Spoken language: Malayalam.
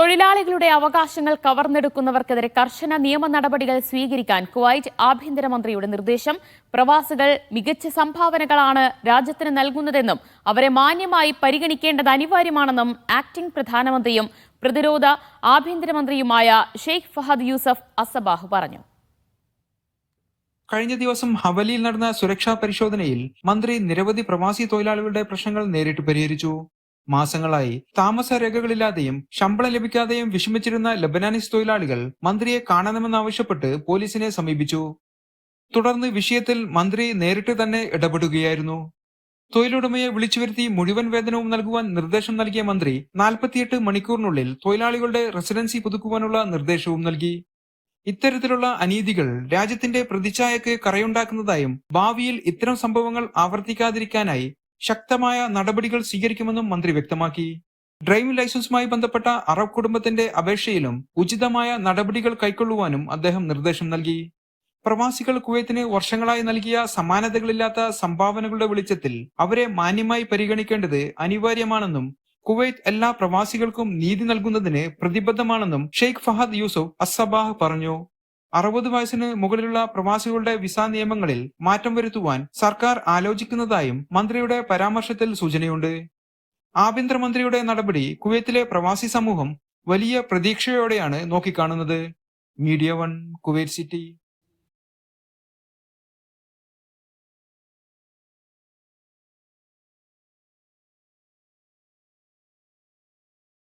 തൊഴിലാളികളുടെ അവകാശങ്ങൾ കവർന്നെടുക്കുന്നവർക്കെതിരെ കർശന നിയമ നടപടികൾ സ്വീകരിക്കാൻ കുവൈറ്റ് ആഭ്യന്തരമന്ത്രിയുടെ നിർദ്ദേശം. പ്രവാസികൾ മികച്ച സംഭാവനകളാണ് രാജ്യത്തിന് നൽകുന്നതെന്നും അവരെ മാന്യമായി പരിഗണിക്കേണ്ടത് അനിവാര്യമാണെന്നും ആക്ടിംഗ് പ്രധാനമന്ത്രിയും പ്രതിരോധ ആഭ്യന്തരമന്ത്രിയുമായ ഷെയ്ഖ് ഫഹദ് യൂസഫ് അസബാഹ് പറഞ്ഞു. കഴിഞ്ഞ ദിവസം ഹവലിയിൽ നടന്ന സുരക്ഷാ പരിശോധനയിൽ മന്ത്രി നിരവധി പ്രവാസി തൊഴിലാളികളുടെ പ്രശ്നങ്ങൾ നേരിട്ട് പരിഹരിച്ചു. മാസങ്ങളായി. താമസ രേഖകളില്ലാതെയും ശമ്പളം ലഭിക്കാതെയും വിഷമിച്ചിരുന്ന ലബനാനിസ് തൊഴിലാളികൾ മന്ത്രിയെ കാണണമെന്നാവശ്യപ്പെട്ട് പോലീസിനെ സമീപിച്ചു. തുടർന്ന് വിഷയത്തിൽ മന്ത്രി നേരിട്ട് തന്നെ ഇടപെടുകയായിരുന്നു. തൊഴിലുടമയെ വിളിച്ചു വരുത്തി മുഴുവൻ വേതനവും നൽകുവാൻ നിർദ്ദേശം നൽകിയ മന്ത്രി നാൽപ്പത്തിയെട്ട് മണിക്കൂറിനുള്ളിൽ തൊഴിലാളികളുടെ റെസിഡൻസി പുതുക്കുവാനുള്ള നിർദ്ദേശവും നൽകി. ഇത്തരത്തിലുള്ള അനീതികൾ രാജ്യത്തിന്റെ പ്രതിച്ഛായക്ക് കറയുണ്ടാക്കുന്നതായും ഭാവിയിൽ ഇത്തരം സംഭവങ്ങൾ ആവർത്തിക്കാതിരിക്കാനായി ശക്തമായ നടപടികൾ സ്വീകരിക്കുമെന്നും മന്ത്രി വ്യക്തമാക്കി. ഡ്രൈവിംഗ് ലൈസൻസുമായി ബന്ധപ്പെട്ട അറബ് കുടുംബത്തിന്റെ അപേക്ഷയിലും ഉചിതമായ നടപടികൾ കൈക്കൊള്ളുവാനും അദ്ദേഹം നിർദ്ദേശം നൽകി. പ്രവാസികൾ കുവൈത്തിന് വർഷങ്ങളായി നൽകിയ സമാനതകളില്ലാത്ത സംഭാവനകളുടെ വെളിച്ചത്തിൽ അവരെ മാന്യമായി പരിഗണിക്കേണ്ടത് അനിവാര്യമാണെന്നും കുവൈത്ത് എല്ലാ പ്രവാസികൾക്കും നീതി നൽകുന്നതിന് പ്രതിബദ്ധമാണെന്നും ഷെയ്ഖ് ഫഹദ് യൂസഫ് അസബാഹ് പറഞ്ഞു. അറുപത് വയസ്സിന് മുകളിലുള്ള പ്രവാസികളുടെ വിസ നിയമങ്ങളിൽ മാറ്റം വരുത്തുവാൻ സർക്കാർ ആലോചിക്കുന്നതായും മന്ത്രിയുടെ പരാമർശത്തിൽ സൂചനയുണ്ട്. ആഭ്യന്തരമന്ത്രിയുടെ നടപടി കുവൈത്തിലെ പ്രവാസി സമൂഹം വലിയ പ്രതീക്ഷയോടെയാണ് നോക്കിക്കാണുന്നത്. Media One Kuwait City.